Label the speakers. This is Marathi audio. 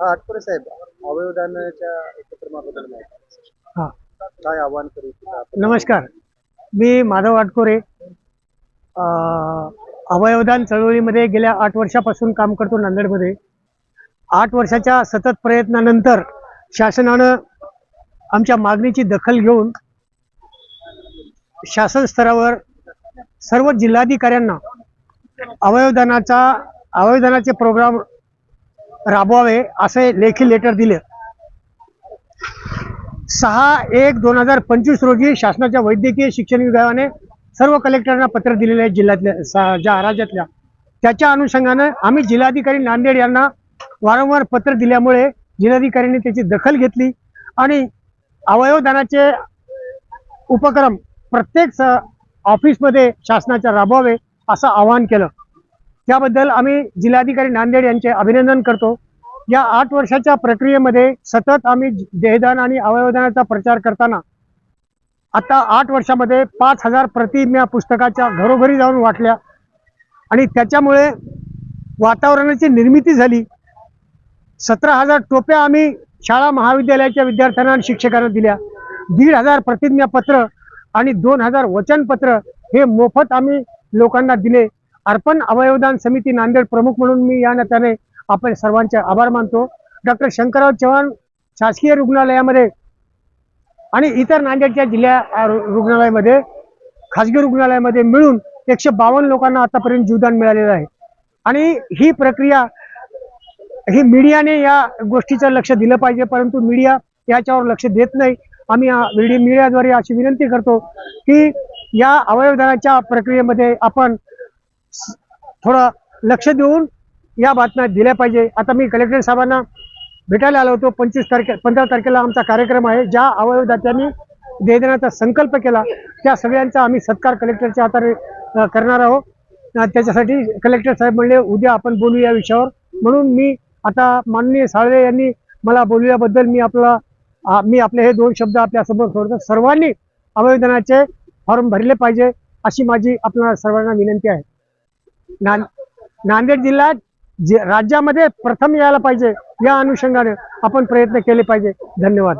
Speaker 1: हा साहेब. अवयवदानाच्या उपक्रमाबद्दल माहिती
Speaker 2: हा.
Speaker 1: काय आव्हान करू इच्छिता? आपण?
Speaker 2: नमस्कार. मी माधव आटकोरे. अं, अवयवदान चळवळीमध्ये गेल्या आठ वर्षापासून काम करतो नांदेडमध्ये. आठ वर्षाच्या सतत प्रयत्नानंतर शासनानं आमच्या मागणीची दखल घेऊन शासन स्तरावर सर्व जिल्हाधिकाऱ्यांना अवयवदानाचा अवयवदानाचे प्रोग्राम राबवावे असे लेखी लेटर दिले. सहा एक दोन हजार पंचवीस रोजी शासनाच्या वैद्यकीय शिक्षण विभागाने सर्व कलेक्टरांना पत्र दिलेले आहे जिल्ह्यातल्या ज्या राज्यातल्या. त्याच्या अनुषंगानं आम्ही जिल्हाधिकारी नांदेड यांना वारंवार पत्र दिल्यामुळे जिल्हाधिकाऱ्यांनी त्याची दखल घेतली आणि अवयवदानाचे उपक्रम प्रत्येक ऑफिसमध्ये शासनाच्या राबवावे असं आवाहन केलं. त्याबद्दल आम्ही जिल्हाधिकारी नांदेड यांचे अभिनंदन करतो. या आठ वर्षाच्या प्रक्रियेमध्ये सतत आम्ही देहदान आणि अवयवदानाचा प्रचार करताना आता आठ वर्षामध्ये पाच हजार प्रतिज्ञा पुस्तकाच्या घरोघरी जाऊन वाटल्या आणि त्याच्यामुळे वातावरणाची निर्मिती झाली. सतरा हजार टोप्या आम्ही शाळा महाविद्यालयाच्या विद्यार्थ्यांना आणि शिक्षकांना दिल्या. दीड हजार प्रतिज्ञापत्र आणि दोन हजार वचनपत्र हे मोफत आम्ही लोकांना दिले. अर्पण अवयवदान समिती नांदेड प्रमुख म्हणून मी या नात्याने आपण सर्वांचे आभार मानतो. डॉक्टर शंकरराव चव्हाण शासकीय रुग्णालयामध्ये आणि इतर नांदेडच्या जिल्ह्या रुग्णालयामध्ये खाजगी रुग्णालयामध्ये मिळून एकशे बावन्न लोकांना आतापर्यंत जीवदान मिळालेलं आहे. आणि ही प्रक्रिया ही मीडियाने या गोष्टीचं लक्ष दिलं पाहिजे परंतु मीडिया याच्यावर लक्ष देत नाही. आम्ही मीडियाद्वारे अशी विनंती करतो की या अवयवदानाच्या प्रक्रियेमध्ये आपण थोडं लक्ष देऊन या बातम्या दिल्या पाहिजे. आता मी कलेक्टर साहेबांना भेटायला आलो होतो. पंचवीस तारखे पंधरा तारखेला आमचा कार्यक्रम आहे. ज्या अवयवदात्यांनी देण्याचा संकल्प केला त्या सगळ्यांचा आम्ही सत्कार कलेक्टरच्या हाताने करणार आहोत. त्याच्यासाठी कलेक्टर साहेब म्हणले उद्या आपण बोलू या विषयावर. म्हणून मी आता माननीय साळवे यांनी मला बोलल्याबद्दल मी आपला मी आपले हे दोन शब्द आपल्यासमोर सोडतो. सर्वांनी अवयवदानाचे फॉर्म भरले पाहिजे अशी माझी आपल्या सर्वांना विनंती आहे. नांदेड जिल्ह्यात जे राज्यामध्ये प्रथम यायला पाहिजे या अनुषंगाने आपण प्रयत्न केले पाहिजे. धन्यवाद.